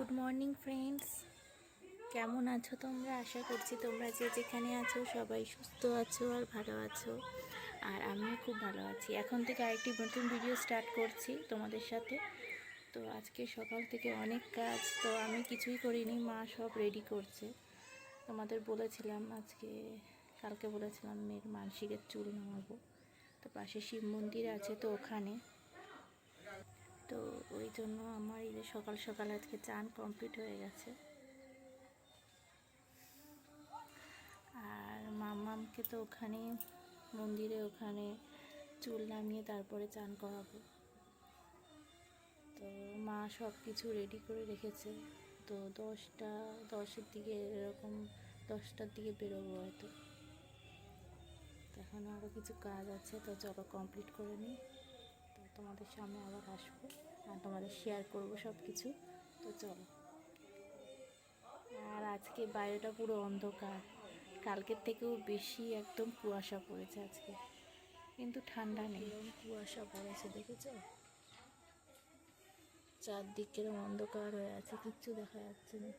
Good morning friends কেমন আছো তোমরা? আশা করছি তোমরা যে যেখানে আছো সবাই সুস্থ আছো আর ভালো আছো। আর আমিও খুব ভালো আছি। এখন থেকে আরেকটি নতুন ভিডিও স্টার্ট করছি তোমাদের সাথে। তো আজকে সকাল থেকে অনেক কাজ, তো আমি কিছুই করিনি, মা সব রেডি করছে। তোমাদের বলেছিলাম আজকে, কালকে বলেছিলাম মেয়ের মানসিকের চুল নামাবো। তো পাশে শিব মন্দির আছে তো ওখানে। তো ওই জন্য আমার এই যে সকাল সকাল আজকে চান কমপ্লিট হয়ে গেছে। আর মামামকে তো ওখানে, মন্দিরে ওখানে চুল নামিয়ে তারপরে চান করাবো। তো মা সব কিছু রেডি করে রেখেছে। তো দশটা, দশের দিকে এরকম দশটার দিকে বেরোবো হয়তো। এখন আরও কিছু কাজ আছে, তো চলো কমপ্লিট করে নিই। তোমাদের সামনে আবার আসব আর তোমাদের শেয়ার করব সব কিছু তো চলো। আর আজকে বাইরেটা পুরো অন্ধকার। কালকের থেকেও বেশি একদম কুয়াশা পড়েছে আজকে। কিন্তু ঠান্ডা নেই। কুয়াশা পড়েছে দেখেছ? চারদিকের অন্ধকার হয়ে আছে, কিচ্ছু দেখা যাচ্ছে না।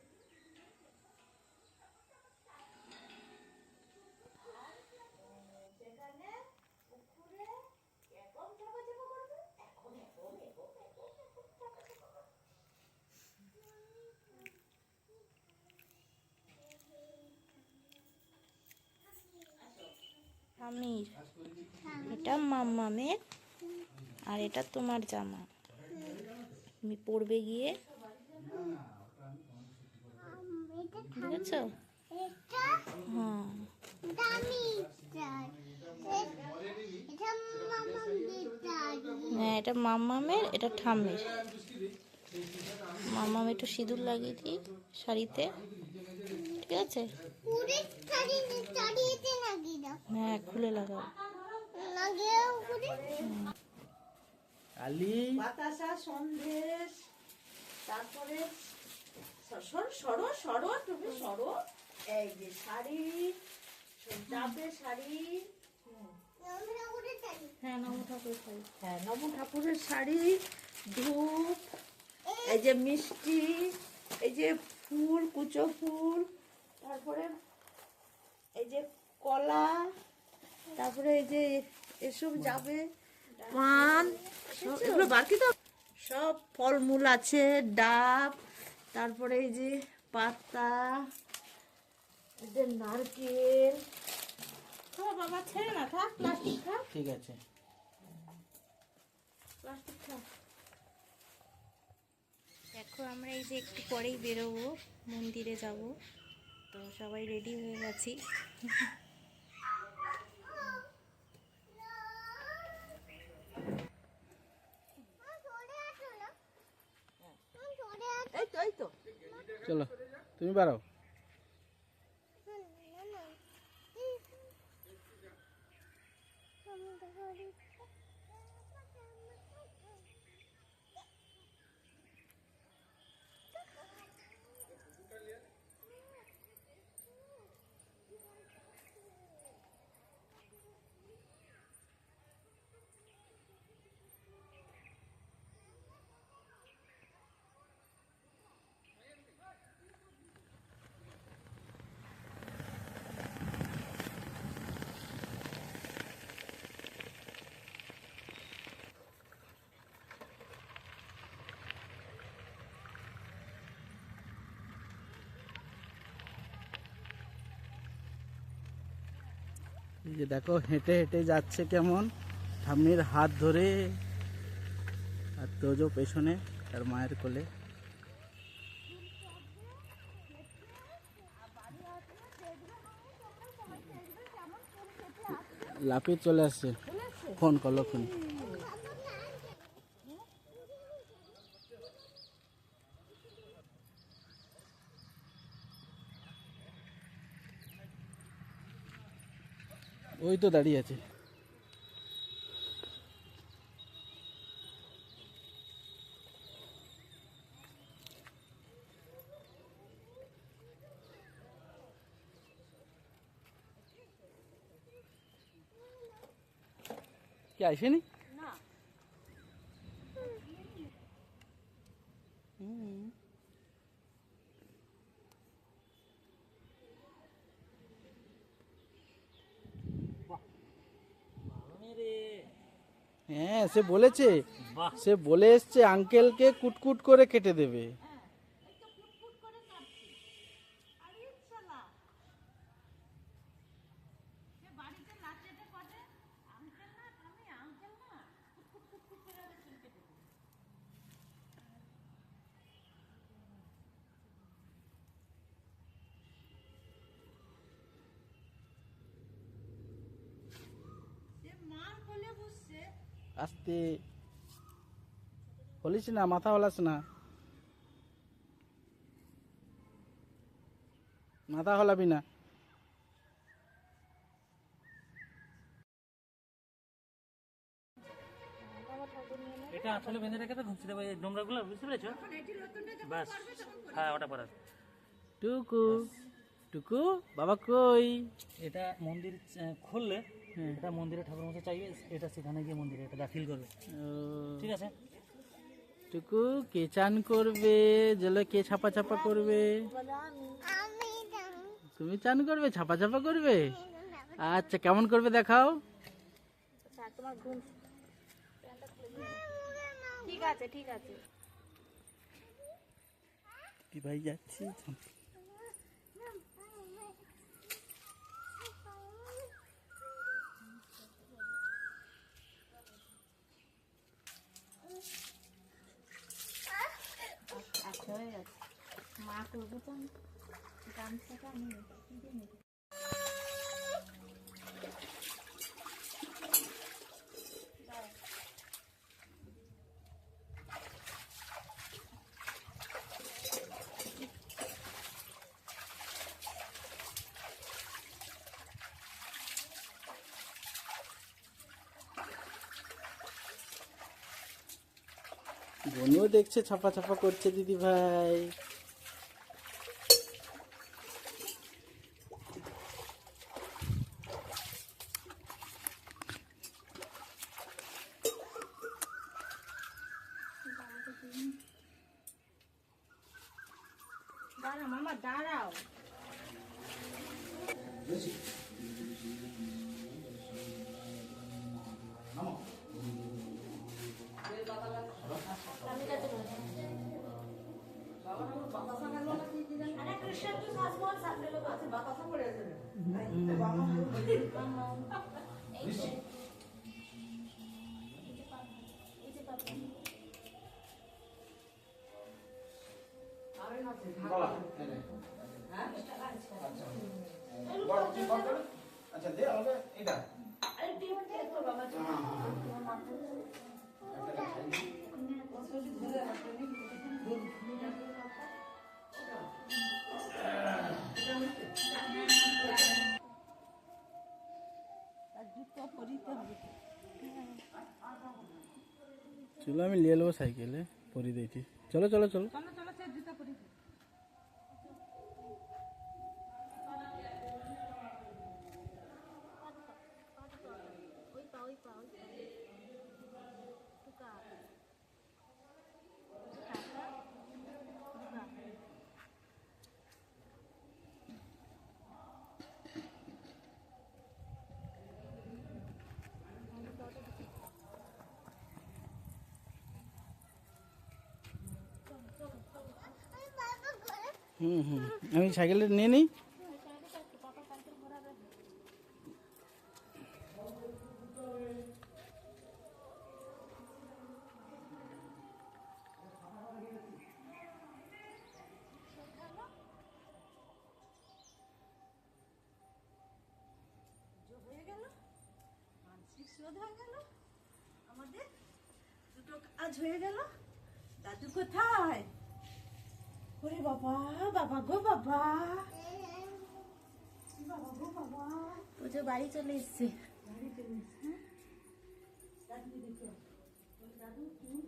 আমির এটা মাম্মামের আর এটা তোমার জামা। তুমি পরবে গিয়ে। বুঝেছ হ্যাঁ। হ্যাঁ এটা মাম্মামের এটা ঠাম্মির। মাম্মাম একটু সিঁদুর লাগিয়ে দিই শাড়িতে। ঠিক আছে? হ্যাঁ খুলে লাগাও। কালি বাতাসা সন্দেশ তারপরে স- সর সরো সরো তুমি সরো। এই যে শাড়ি যাবে শাড়ি। হ্যাঁ নম শাড়ি। হ্যাঁ নম ঠাকুরের শাড়ি ধূপ এই যে মিষ্টি এই যে ফুল কুচো ফুল তারপরে এই যে কলা তারপরে এই যে এসব যাবে পান এগুলো বাকি তো? সব ফলমূল আছে ডাব তারপরে এই যে পাতা এই যে নারকেল। বাবা ছেড়ে না থাক প্লাস্টিক থাক ঠিক আছে। প্লাস্টিক থাক দেখো আমরা এই যে একটু পরেই বেরোবো মন্দিরে যাব। তো সবাই রেডি হয়ে গেছি। তো চলো তুমি বাড়াও যে দেখো, হেঁটে হেঁটে যাচ্ছে কেমন। ঠাম্মির হাত ধরে আর তোজো পেছনে, তার মায়ের কোলে। লাফিয়ে চলে আসছে। ফোন করল ফোন। ওই তো দাঁড়িয়ে আছে। কি আসেনি? না হুম হ্যাঁ সে বলেছে। সে বলে এসছে আঙ্কেলকে কুটকুট করে কেটে দেবে। আস্তে বলিস না মাথা হলাস না। মাথা হলাবি না। এটা আসলে বেঁধে রেখে তো ঘুমতে দেবে নোংরাগুলো বুঝতে পেরেছ? বাস। হ্যাঁ ওটা পড়া টুকু টুকু বাবা কই? এটা মন্দির খুললে এটা মন্দিরে ঠাকুর মশাই চাইবে এটা সেখানে গিয়ে মন্দিরে এটা দাখিল করবে। ও, ঠিক আছে? টুকু কে চান করবে? জলে কে ছাপা ছাপা করবে? তুমি চান করবে ছাপা ছাপা করবে? আচ্ছা কেমন করবে দেখাও। ঠিক আছে ঠিক আছে। কি ভাই যাচ্ছি আচ্ছা হয়ে গেছে নেব। দেখছে ছাপা ছাপা করছে দিদি ভাই দাঁড়াও। মামা দাঁড়াও চলো আমি নিয়ে নেব সাইকেলে পরি দেখি। চলো চলো। চলো হুম হুম। আমি সাইকেলটা নিয়ে নিই। হয়ে গেল আমাদের দুটো কাজ হয়ে গেল। দাদু কোথায়? ওরে বাবা বাবা গো বাবা। বাবা গো বাবা। পুজো বাড়ি চলে এসছে। দেখো। দাদু তুমি?